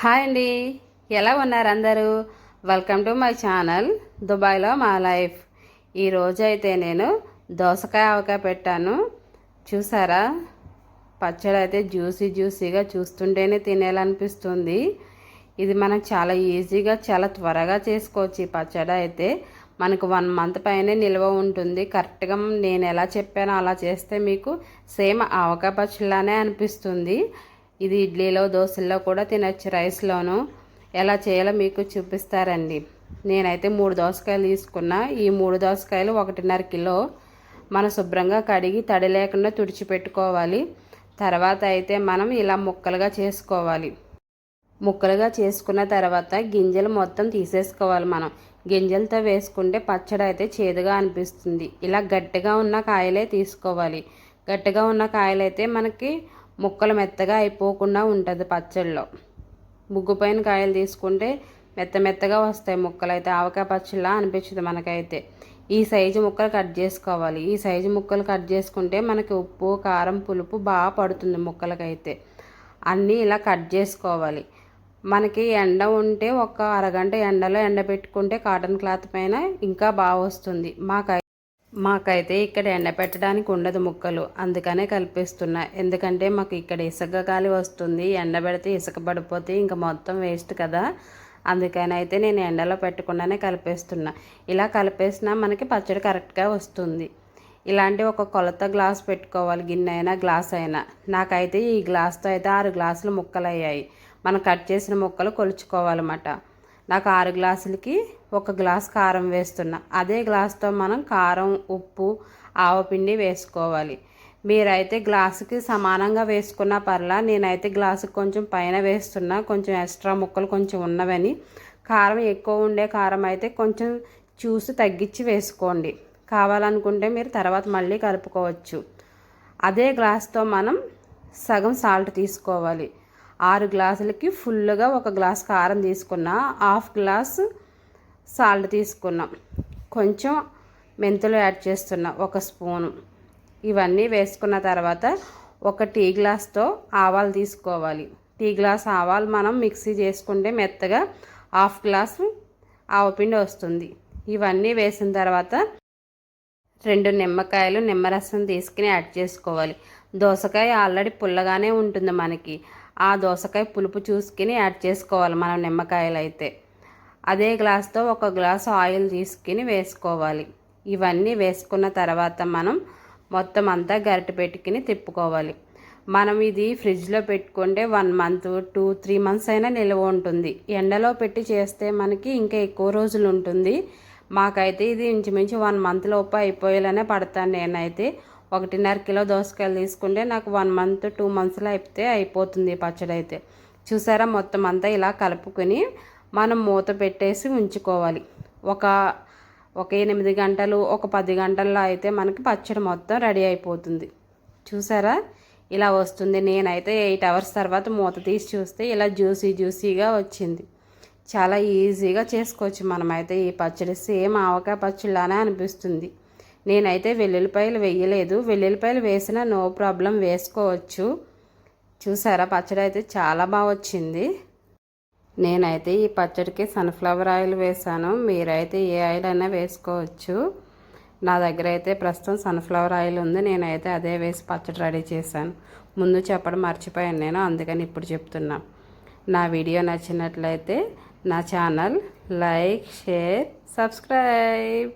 Hi అండి. ఎలా ఉన్నారు అందరూ? వెల్కమ్ టు మై ఛానల్ దుబాయ్లో మా లైఫ్ ఈరోజు అయితే నేను దోసకాయ ఆవకాయ పెట్టాను. చూసారా? పచ్చడి అయితే జ్యూసీ జ్యూసీగా చూస్తుంటేనే తినేయాలనిపిస్తుంది ఇది మనం చాలా ఈజీగా చాలా త్వరగా చేసుకోవచ్చు ఈ పచ్చడి అయితే మనకు వన్ మంత్ పైనే నిల్వ ఉంటుంది. కరెక్ట్గా నేను ఎలా చెప్పానో అలా చేస్తే మీకు సేమ్ ఆవకాయ పచ్చడిలానే అనిపిస్తుంది. ఇది ఇడ్లీలో దోశల్లో కూడా తినచ్చు రైస్లోను. ఎలా చేయాలో మీకు చూపిస్తారండి. నేనైతే మూడు దోసకాయలు తీసుకున్నా. ఈ మూడు దోసకాయలు ఒకటిన్నర కిలో మనం శుభ్రంగా కడిగి తడి లేకుండా తుడిచిపెట్టుకోవాలి. తర్వాత అయితే మనం ఇలా ముక్కలుగా చేసుకోవాలి. ముక్కలుగా చేసుకున్న తర్వాత గింజలు మొత్తం తీసేసుకోవాలి మనం. గింజలతో వేసుకుంటే పచ్చడి అయితే చేదుగా అనిపిస్తుంది. ఇలా గట్టిగా ఉన్న కాయలే తీసుకోవాలి. గట్టిగా ఉన్న కాయలైతే మనకి ముక్కలు మెత్తగా అయిపోకుండా ఉంటుంది పచ్చడిలో ముగ్గుపైన కాయలు తీసుకుంటే మెత్త మెత్తగా వస్తాయి ముక్కలు. అయితే ఆవకాయ పచ్చడిలా అనిపించదు మనకైతే. ఈ సైజు ముక్కలు కట్ చేసుకోవాలి. ఈ సైజు ముక్కలు కట్ చేసుకుంటే మనకి ఉప్పు కారం పులుపు బాగా పడుతుంది ముక్కలకైతే. అన్నీ ఇలా కట్ చేసుకోవాలి. మనకి ఎండ ఉంటే ఒక అరగంట ఎండలో ఎండ పెట్టుకుంటే కాటన్ క్లాత్ పైన ఇంకా బాగా వస్తుంది. మాకై మాకైతే ఇక్కడ ఎండబెట్టడానికి ఉండదు ముక్కలు. అందుకనే కల్పిస్తున్నా. ఎందుకంటే మాకు ఇక్కడ ఇసుక గాలి వస్తుంది. ఎండ పెడితే ఇసుక పడిపోతే ఇంకా మొత్తం వేస్ట్ కదా. అందుకని అయితే నేను ఎండలో పెట్టకుండానే కలిపేస్తున్నా. ఇలా కలిపేసినా మనకి పచ్చడి కరెక్ట్గా వస్తుంది. ఇలాంటి ఒక కొలత గ్లాస్ పెట్టుకోవాలి. గిన్నె అయినా గ్లాస్ అయినా నాకైతే ఈ గ్లాస్తో అయితే ఆరు గ్లాసులు ముక్కలు అయ్యాయి మనం కట్ చేసిన ముక్కలు కొలుచుకోవాలన్నమాట. నాకు ఆరు గ్లాసులకి ఒక గ్లాస్ కారం వేస్తున్నా. అదే గ్లాస్తో మనం కారం ఉప్పు ఆవపిండి వేసుకోవాలి. మీరైతే గ్లాసుకి సమానంగా వేసుకున్న పర్లా నేనైతే గ్లాసుకి కొంచెం పైన వేస్తున్నా కొంచెం ఎక్స్ట్రా ముక్కలు కొంచెం ఉన్నవని. కారం ఎక్కువ ఉండే కారం అయితే కొంచెం చూసి తగ్గించి వేసుకోండి. కావాలనుకుంటే మీరు తర్వాత మళ్ళీ కలుపుకోవచ్చు. అదే గ్లాస్తో మనం సగం సాల్ట్ తీసుకోవాలి. ఆరు గ్లాసులకి ఫుల్గా ఒక గ్లాస్ కారం తీసుకున్న హాఫ్ గ్లాస్ సాల్ట్ తీసుకున్నాం. కొంచెం మెంతులు యాడ్ చేస్తున్నా ఒక స్పూను. ఇవన్నీ వేసుకున్న తర్వాత ఒక టీ గ్లాస్తో ఆవాలు తీసుకోవాలి. టీ గ్లాస్ ఆవాలు మనం మిక్సీ చేసుకుంటే మెత్తగా హాఫ్ గ్లాస్ ఆవపిండి వస్తుంది. ఇవన్నీ వేసిన తర్వాత రెండు నిమ్మకాయలు నిమ్మరసం తీసుకుని యాడ్ చేసుకోవాలి. దోసకాయ ఆల్రెడీ పుల్లగానే ఉంటుంది మనకి. ఆ దోసకాయ పులుపు చూసుకుని యాడ్ చేసుకోవాలి మనం నిమ్మకాయలు అయితే. అదే గ్లాస్తో ఒక గ్లాస్ ఆయిల్ తీసుకుని వేసుకోవాలి. ఇవన్నీ వేసుకున్న తర్వాత మనం మొత్తం అంతా గరిట పెట్టుకుని తిప్పుకోవాలి. మనం ఇది ఫ్రిడ్జ్లో పెట్టుకుంటే one month two three months అయినా నిల్వ ఉంటుంది. ఎండలో పెట్టి చేస్తే మనకి ఇంకా ఎక్కువ రోజులు ఉంటుంది. మాకైతే ఇది ఇంచుమించు వన్ మంత్ లోపు అయిపోయేలానే పడతాను నేనైతే. ఒకటిన్నర కిలో దోసకాయలు తీసుకుంటే నాకు వన్ మంత్ టూ మంత్స్లో అయిపోతే అయిపోతుంది పచ్చడి అయితే. చూసారా? మొత్తం అంతా ఇలా కలుపుకొని మనం మూత పెట్టేసి ఉంచుకోవాలి. ఒక ఒక ఎనిమిది గంటలు ఒక పది గంటల్లో అయితే మనకి పచ్చడి మొత్తం రెడీ అయిపోతుంది. చూసారా? ఇలా వస్తుంది. నేనైతే ఎయిట్ అవర్స్ తర్వాత మూత తీసి చూస్తే ఇలా జ్యూసీ జ్యూసీగా వచ్చింది. చాలా ఈజీగా చేసుకోవచ్చు మనమైతే ఈ పచ్చడి. సేమ్ ఆవకాయ పచ్చడిలానే అనిపిస్తుంది. నేనైతే వెల్లుల్లిపాయలు వేయలేదు. వెల్లుల్లిపాయలు వేసినా నో ప్రాబ్లం వేసుకోవచ్చు. చూసారా? పచ్చడి అయితే చాలా బాగా వచ్చింది. నేనైతే ఈ పచ్చడికి సన్ఫ్లవర్ ఆయిల్ వేసాను. మీరైతే ఏ ఆయిల్ అయినా వేసుకోవచ్చు. నా దగ్గర అయితే ప్రస్తుతం సన్ఫ్లవర్ ఆయిల్ ఉంది. నేనైతే అదే వేసి పచ్చడి రెడీ చేశాను. ముందు చెప్పడం మర్చిపోయాను నేను అందుకని ఇప్పుడు చెప్తున్నా. నా వీడియో నచ్చినట్లయితే నా ఛానల్ లైక్ షేర్ సబ్స్క్రైబ్.